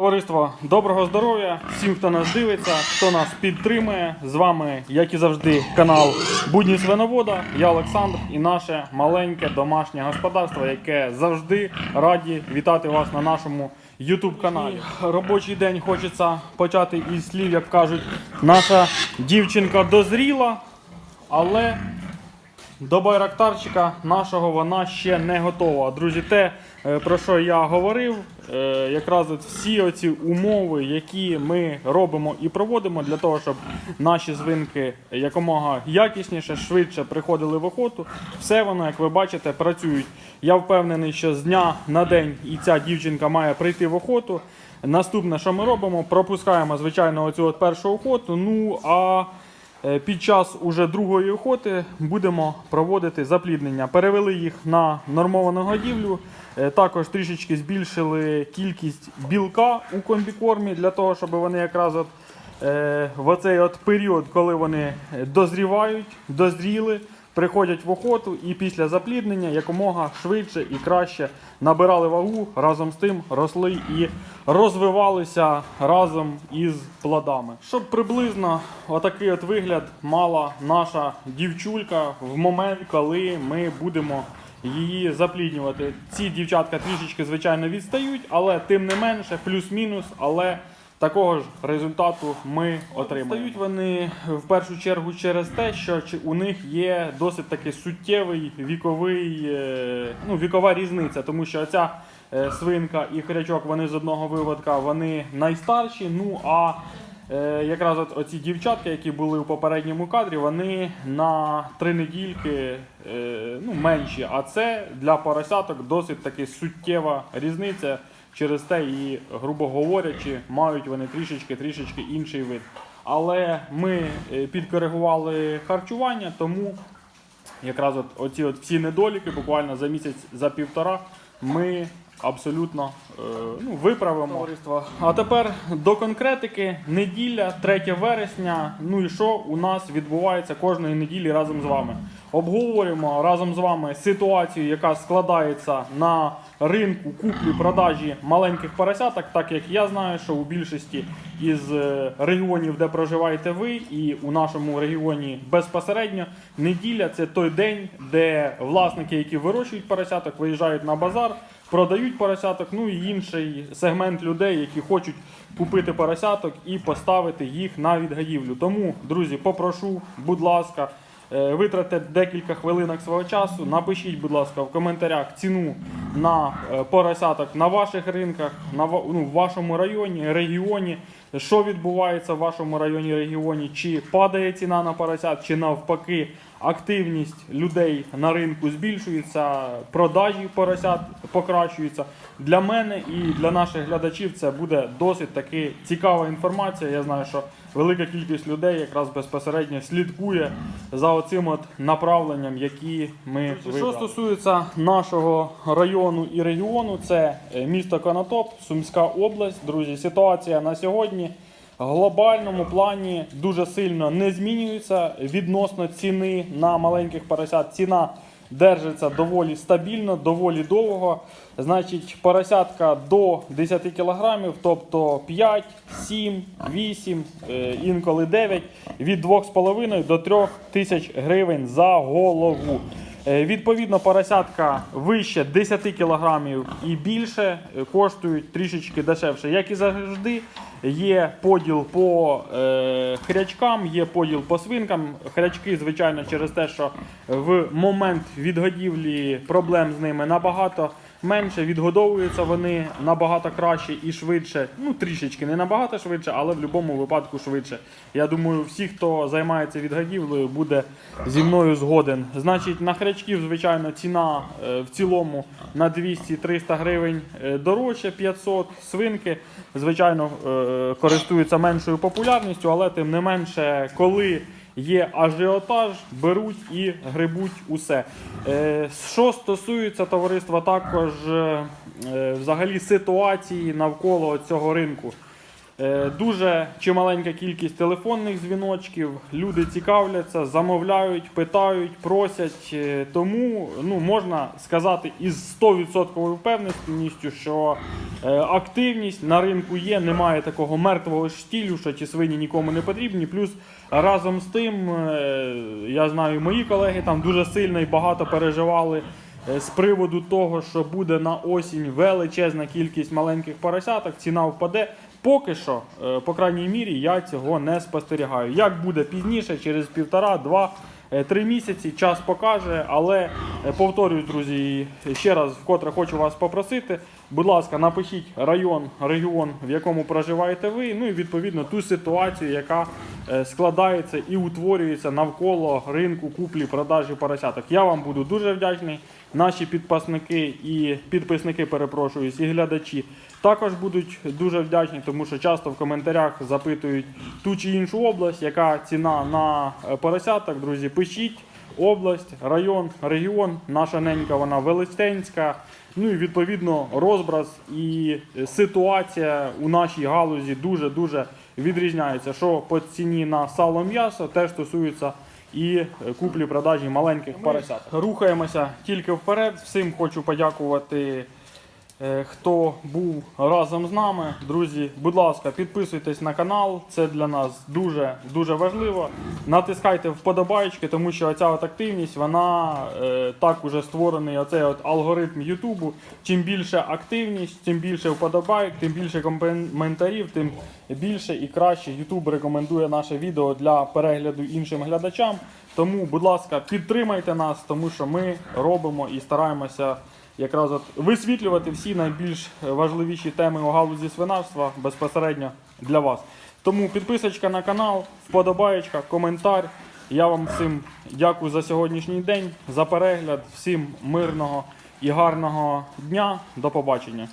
Товариство, доброго здоров'я всім, хто нас дивиться, хто нас підтримує. З вами, як і завжди, канал Будні Свиновода. Я Олександр і наше маленьке домашнє господарство, яке завжди раді вітати вас на нашому YouTube каналі. Робочий день хочеться почати із слів, як кажуть, наша дівчинка дозріла, але до байрактарчика нашого вона ще не готова. Друзі, те, е, про що я говорив, е, якраз всі оці умови, які ми робимо і проводимо для того, щоб наші звинки якомога якісніше, швидше приходили в охоту, все воно, як ви бачите, працюють. Я впевнений, що з дня на день і ця дівчинка має прийти в охоту. Наступне, що ми робимо, пропускаємо, звичайно, оцю от першу охоту. Ну а Під час уже другої охоти будемо проводити запліднення. Перевели їх на нормовану годівлю. Е, Також трішечки збільшили кількість білка у комбікормі для того, щоб вони якраз от, е, в оцей от період, коли вони дозрівають, дозріли, приходять в охоту і після запліднення якомога швидше і краще набирали вагу, разом з тим росли і розвивалися разом із плодами. Щоб приблизно отакий от вигляд мала наша дівчулька в момент, коли ми будемо її запліднювати. Ці дівчатка трішечки, звичайно, відстають, але тим не менше, плюс-мінус, але такого ж результату ми отримаємо. Стають вони в першу чергу через те, що у них є досить таки суттєвий віковий, е, ну, вікова різниця, тому що ця свинка і хрячок вони з одного виводка вони найстарші. Ну а Е, якраз от оці дівчатки, які були у попередньому кадрі, вони на три недільки е, ну, менші. А це для поросяток досить таки суттєва різниця. Через те і, грубо говорячи, мають вони трішечки трішечки інший вид. Але ми е, підкоригували харчування, тому якраз от оці от всі недоліки, буквально за місяць, за півтора, ми абсолютно е, ну, виправимо. Товариство. А тепер до конкретики. Неділя, 3 вересня. Ну і що у нас відбувається кожної неділі разом з вами? Обговорюємо разом з вами ситуацію, яка складається на ринку куплі-продажі маленьких поросяток, так як я знаю, що у більшості із е, регіонів, де проживаєте ви, і у нашому регіоні безпосередньо неділя це той день, де власники, які вирощують поросяток, виїжджають на базар, продають поросяток, ну і інший сегмент людей, які хочуть купити поросяток і поставити їх на відгадівлю. Тому, друзі, попрошу, будь ласка. Е, Витратьте декілька хвилинок свого часу. Напишіть, будь ласка, в коментарях ціну на е, поросяток на ваших ринках, на ну, в вашому районі, регіоні. Що відбувається в вашому районі, регіоні? Чи падає ціна на поросят, чи навпаки активність людей на ринку збільшується, продажі поросят покращуються. Для мене і для наших глядачів це буде досить таки цікава інформація. Я знаю, що велика кількість людей якраз безпосередньо слідкує за оцим от направленням, які ми Що стосується нашого району і регіону, це е, місто Конотоп, Сумська область. Друзі, ситуація на сьогодні в глобальному плані дуже сильно не змінюється відносно ціни на маленьких поросят. Ціна держиться доволі стабільно, доволі довго. Значить, поросятка до 10 кілограмів, тобто 5, 7, 8, е, інколи 9, від 2,5 до 3 тисяч гривень за голову. Е, Відповідно, поросятка вище 10 кілограмів і більше е, коштують трішечки дешевше. Як і завжди, є поділ по е, хрячкам, є поділ по свинкам. Хрячки, звичайно, через те, що в момент відгодівлі проблем з ними набагато менше, відгодовуються вони набагато краще і швидше. Ну, трішечки не набагато швидше, але в будь-якому випадку швидше. Я думаю, всі, хто займається відгодівлею, буде зі мною згоден. Значить, на хрячків, звичайно, ціна е, в цілому на 200-300 гривень е, дорожче, 500 свинки, звичайно, е, користуються меншою популярністю, але тим не менше, коли є ажіотаж, беруть і грибуть усе. Е, Що стосується товариства, також е, е, взагалі ситуації навколо цього ринку. Е, Дуже чималенька кількість телефонних дзвіночків. Люди цікавляться, замовляють, питають, просять. Е, Тому ну, можна сказати із 100% впевненістю, що е, активність на ринку є, немає такого мертвого штілю, що ті свині нікому не потрібні. Плюс разом з тим, я знаю, мої колеги там дуже сильно і багато переживали. З приводу того, що буде на осінь величезна кількість маленьких поросяток, ціна впаде. Поки що, е, по крайній мірі, я цього не спостерігаю. Як буде пізніше, через півтора, два, е, три місяці, час покаже. Але е, повторюю, друзі, ще раз вкотре хочу вас попросити. Будь ласка, напишіть район, регіон, в якому проживаєте ви. Ну і відповідно ту ситуацію, яка складається і утворюється навколо ринку куплі продажі поросяток. Я вам буду дуже вдячний. Наші підписники і підписники, перепрошую, і глядачі також будуть дуже вдячні, тому що часто в коментарях запитують ту чи іншу область, яка ціна на е, поросяток. Друзі, пишіть область, район, регіон. Наша ненька вона величенська. Ну і відповідно розбраз і е, ситуація у нашій галузі дуже дуже відрізняється. Що по ціні на сало м'ясо теж стосується і е, куплі-продажі маленьких поросят. Рухаємося тільки вперед. Всім хочу подякувати. Е, Хто був разом з нами, друзі, будь ласка, підписуйтесь на канал. Це для нас дуже дуже важливо. Натискайте вподобайки, тому що от активність, вона е, так уже створений оцей от алгоритм Ютубу. Чим більше активність, тим більше вподобайок, тим більше коментарів, тим більше і краще Ютуб рекомендує наше відео для перегляду іншим глядачам. Тому, будь ласка, підтримайте нас, тому що ми робимо і стараємося якраз от висвітлювати всі найбільш важливіші теми у галузі свинарства безпосередньо для вас. Тому підписочка на канал, вподобаєчка, коментар. Я вам всім дякую за сьогоднішній день, за перегляд. Всім мирного і гарного дня. До побачення.